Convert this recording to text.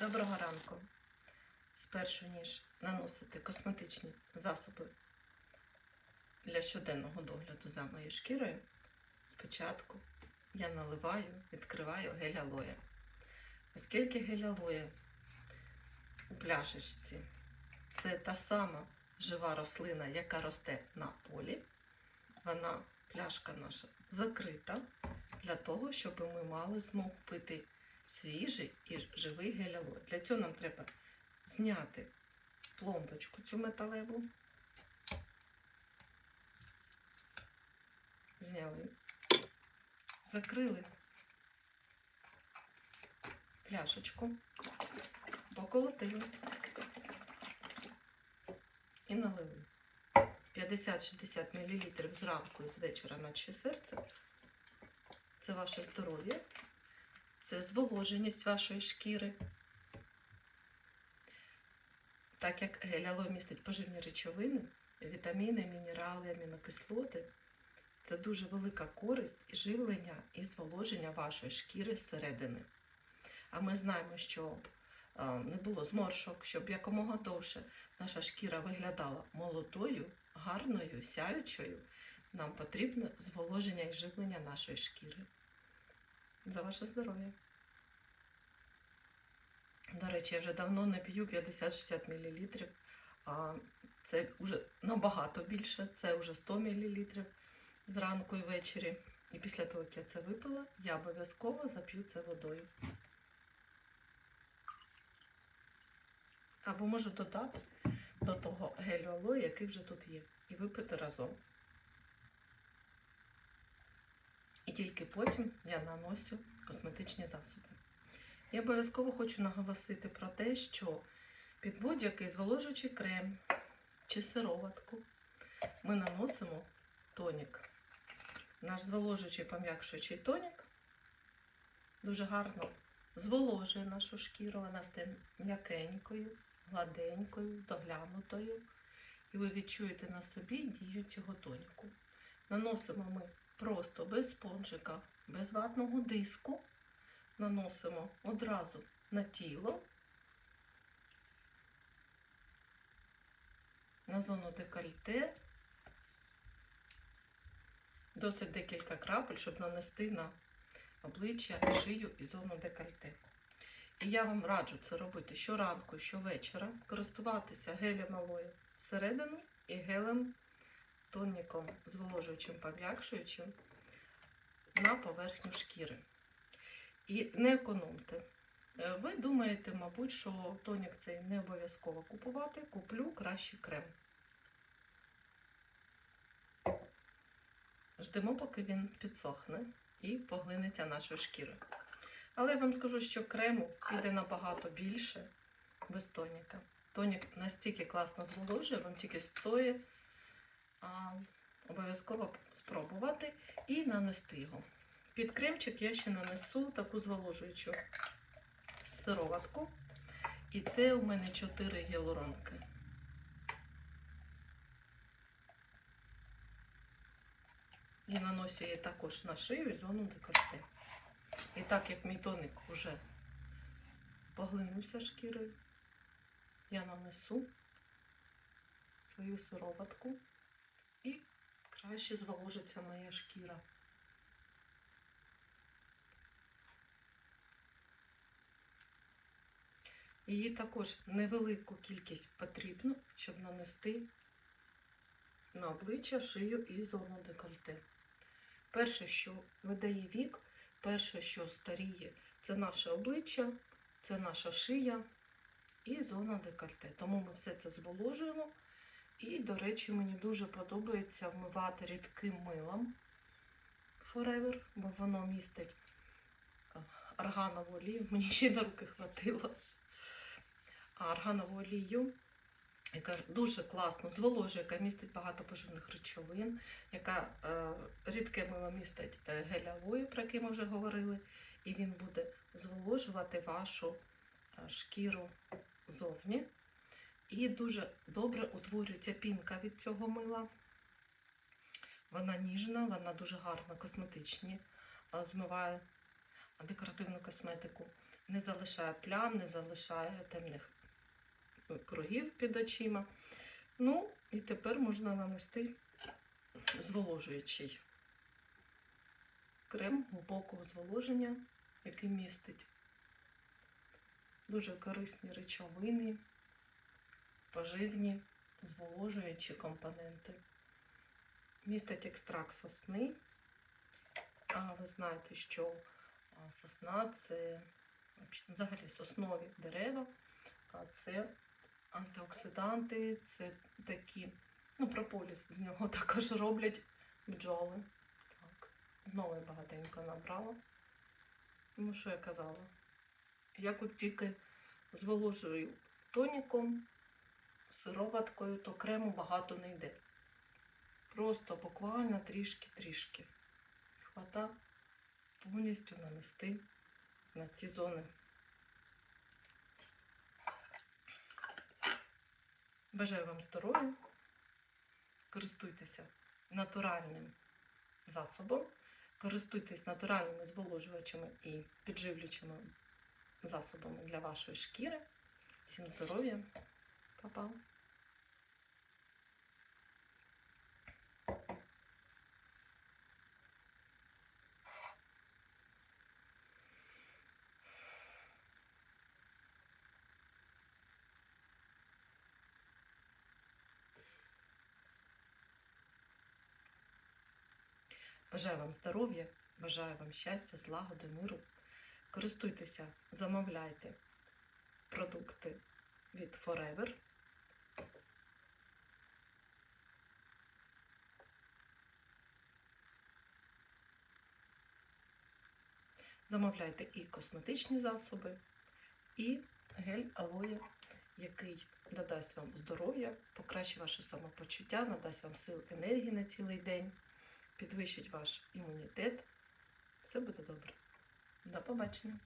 Доброго ранку. Спершу ніж наносити косметичні засоби для щоденного догляду за моєю шкірою, спочатку я наливаю, відкриваю гель алоє. Оскільки гель алоє у пляшечці це та сама жива рослина, яка росте на полі, вона, пляшка наша, закрита для того, щоб ми мали змогу пити свіжий і живий гель алоє. Для цього нам треба зняти пломбочку цю металеву. Зняли. Закрили пляшечку, поколотили і налили. 50-60 мл зранку і з вечора наче серце. Це ваше здоров'я це зволоженість вашої шкіри. Так як гель-алоє містить поживні речовини, вітаміни, мінерали, амінокислоти, це дуже велика користь і живлення і зволоження вашої шкіри зсередини. А ми знаємо, щоб е, не було зморшок, щоб якомога довше наша шкіра виглядала молодою, гарною, сяючою, нам потрібне зволоження і живлення нашої шкіри за ваше здоров'я. До речі, я вже давно не п'ю 50-60 мл. А це вже набагато більше, це вже 100 мл зранку і ввечері. І після того, як я це випила, я обов'язково зап'ю це водою. Або можу додати до того гелю алої, який вже тут є, і випити разом. І тільки потім я наносю косметичні засоби. Я обов'язково хочу наголосити про те, що під будь-який зволожуючий крем чи сироватку ми наносимо тонік. Наш зволожуючий пом'якшуючий тонік дуже гарно зволожує нашу шкіру, вона стає м'якенькою, гладенькою, доглянутою. І ви відчуєте на собі дію цього тоніку. Наносимо ми просто без спонжика, без ватного диску. Наносимо одразу на тіло, на зону декольте. Досить декілька крапель, щоб нанести на обличчя, шию і зону декольте. І я вам раджу це робити щоранку, щовечора, користуватися гелем алоє всередину і гелем тоніком, зволожуючим, пом'якшуючим на поверхню шкіри. І не економте. Е, Ви думаєте, мабуть, що тонік цей не обов'язково купувати, куплю краще крем. Ждемо, поки він підсохне і поглинеться нашою шкірою. Але я вам скажу, що крему піде набагато більше без тоніка. Тонік настільки класно зволожує, вам тільки стоїть обов'язково спробувати і нанести його. Під кремчик я ще нанесу таку зволожуючу сироватку. І це у мене 4 гіалуронки. І наносю її також на шию і зону декольте. І так як мій тоник вже поглинувся шкірою, я нанесу свою сироватку і краще зволожиться моя шкіра. Її також невелику кількість потрібно, щоб нанести на обличчя, шию і зону декольте. Перше, що видає вік, перше, що старіє, це наше обличчя, це наша шия і зона декольте. Тому ми все це зволожуємо. І, до речі, мені дуже подобається вмивати рідким милом Forever, бо воно містить е, арганову олію. Мені ще й на руки хватило. А арганову олію, яка дуже класно зволожує, яка містить багато поживних речовин, яка е, рідке мило містить е, гель алою, про який ми вже говорили, і він буде зволожувати вашу е, шкіру зовні. І дуже добре утворюється пінка від цього мила. Вона ніжна, вона дуже гарна, косметичні, змиває декоративну косметику. не залишає плям, не залишає темних кругів під очима. Ну, і тепер можна нанести зволожуючий крем глибокого зволоження, який містить дуже корисні речовини, поживні, зволожуючі компоненти. Містить екстракт сосни. А ви знаєте, що сосна це взагалі соснові дерева, а це антиоксиданти, це такі, ну, прополіс з нього також роблять бджоли. Так, знову я багатенько набрала. Ну, що я казала? Як от тільки зволожую тоніком, сироваткою, то крему багато не йде. Просто буквально трішки-трішки. Хвата повністю нанести на ці зони. Бажаю вам здоров'я. Користуйтеся натуральним засобом, користуйтесь натуральними зволожувачами і підживлюючими засобами для вашої шкіри. Всім здоров'я, Па-па! Бажаю вам здоров'я, бажаю вам щастя, злагоди, миру. Користуйтеся, замовляйте продукти від Forever. Замовляйте і косметичні засоби, і гель алоє, який надасть вам здоров'я, покращить ваше самопочуття, надасть вам сил енергії на цілий день, підвищить ваш імунітет. Все буде добре. До побачення!